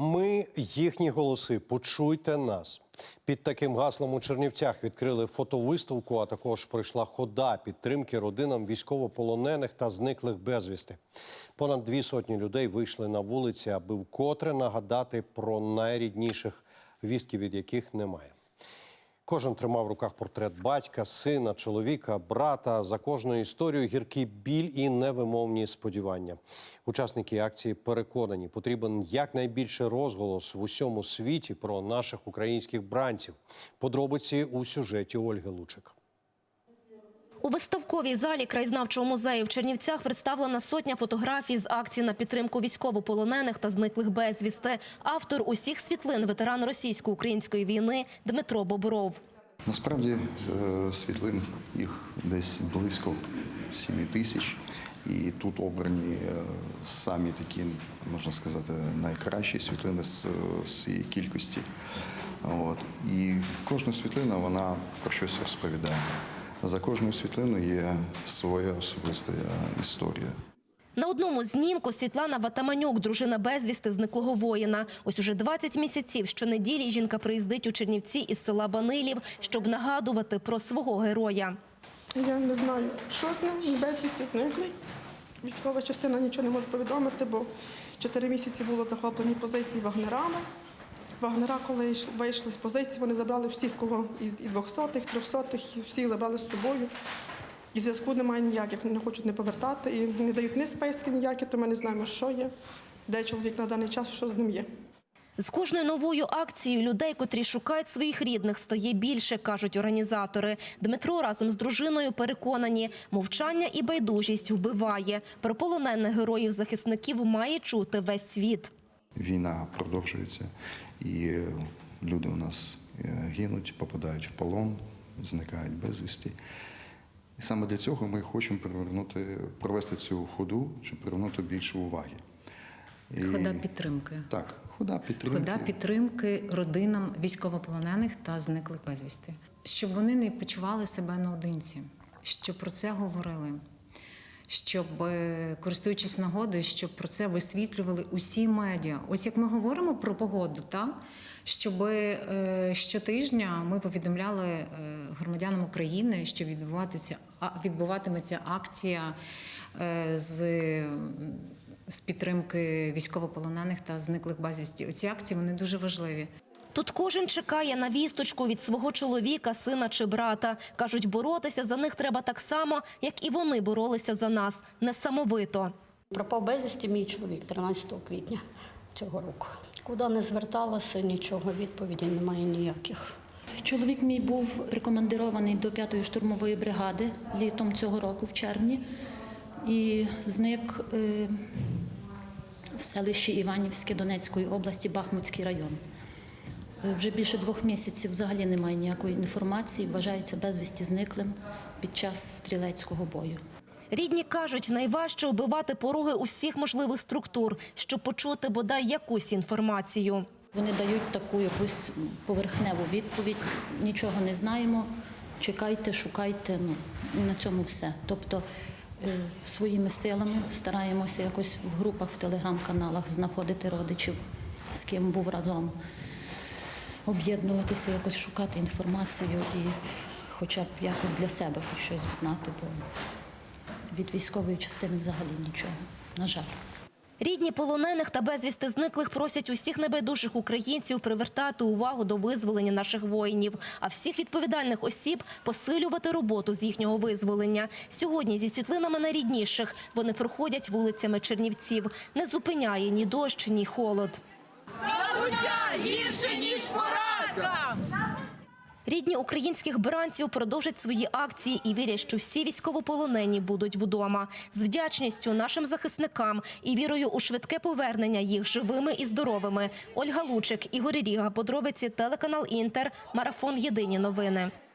Ми їхні голоси. Почуйте нас. Під таким гаслом у Чернівцях відкрили фотовиставку, а також пройшла хода підтримки родинам військовополонених та зниклих безвісти. Понад дві сотні людей вийшли на вулиці, аби вкотре нагадати про найрідніших, вістки від яких немає. Кожен тримав в руках портрет батька, сина, чоловіка, брата. За кожною історією гіркий біль і невимовні сподівання. Учасники акції переконані, потрібен якнайбільше розголос в усьому світі про наших українських бранців. Подробиці у сюжеті Ольги Лучик. У виставковій залі краєзнавчого музею в Чернівцях представлена сотня фотографій з акцій на підтримку військовополонених та зниклих безвісти. Автор усіх світлин ветеран російсько-української війни Дмитро Бобров. Насправді е, світлин їх десь близько 7 тисяч. І тут обрані е, самі такі, можна сказати, найкращі світлини з, цієї кількості. От. І кожна світлина вона про щось розповідає. За кожною світлиною є своя особиста історія. На одному знімку Світлана Ватаманюк, дружина безвісти зниклого воїна. Ось уже 20 місяців щонеділі жінка приїздить у Чернівці із села Банилів, щоб нагадувати про свого героя. Я не знаю, що з ним, він безвісті зниклий. Військова частина нічого не може повідомити, бо чотири місяці було захоплені позиції вагнерами. Вагнера, коли вийшли з позицій, вони забрали всіх, кого із і 200-х, 300-х, і всіх забрали з собою. І зв'язку немає ніяких, не хочуть не повертати, і не дають ні списки ніякі, то ми не знаємо, що є, де чоловік на даний час, що з ним є. З кожною новою акцією людей, котрі шукають своїх рідних, стає більше, кажуть організатори. Дмитро разом з дружиною переконані, мовчання і байдужість вбиває. Про полонених героїв захисників має чути весь світ. Війна продовжується, і е, люди у нас е, гинуть, попадають в полон, зникають безвісті. І саме для цього ми хочемо привернути, провести цю ходу, щоб привернути більше уваги. І- Хода підтримки. Так, хода підтримки. Хода підтримки родинам військовополонених та зниклих безвісти, щоб вони не почували себе наодинці, щоб про це говорили, щоб, е, користуючись нагодою, щоб про це висвітлювали усі медіа. Ось як ми говоримо про погоду, так? щоб е, щотижня ми повідомляли е, громадянам України, що відбуватиметься, відбуватиметься акція з з підтримки військовополонених та зниклих безвісті. Оці акції вони дуже важливі. Тут кожен чекає на вісточку від свого чоловіка, сина чи брата. Кажуть, боротися за них треба так само, як і вони боролися за нас, несамовито. Пропав безвісті мій чоловік 13 квітня цього року. Куди не зверталася, нічого, відповіді немає ніяких. Чоловік мій був прикомандирований до 5-ї штурмової бригади літом цього року, в червні, і зник е, в селищі Іванівське Донецької області, Бахмутський район. Е, Вже більше двох місяців взагалі немає ніякої інформації, вважається безвісті зниклим під час стрілецького бою. Рідні кажуть, найважче оббивати пороги усіх можливих структур, щоб почути бодай якусь інформацію. Вони дають таку якусь поверхневу відповідь, нічого не знаємо, чекайте, шукайте. Ну на цьому все. Тобто е, своїми силами стараємося якось в групах, в телеграм-каналах знаходити родичів, з ким був разом, об'єднуватися, якось шукати інформацію і хоча б якось для себе хоч щось знати, бо від військової частини взагалі нічого. На жаль. Рідні полонених та безвісти зниклих просять усіх небайдужих українців привертати увагу до визволення наших воїнів, а всіх відповідальних осіб посилювати роботу з їхнього визволення. Сьогодні зі світлинами найрідніших вони проходять вулицями Чернівців. Не зупиняє ні дощ, ні холод. Рідні українських бранців продовжать свої акції і вірять, що всі військовополонені будуть вдома. З вдячністю нашим захисникам і вірою у швидке повернення їх живими і здоровими. Ольга Лучик, Ігор Ріга, подробиці телеканал Інтер, марафон Єдині новини.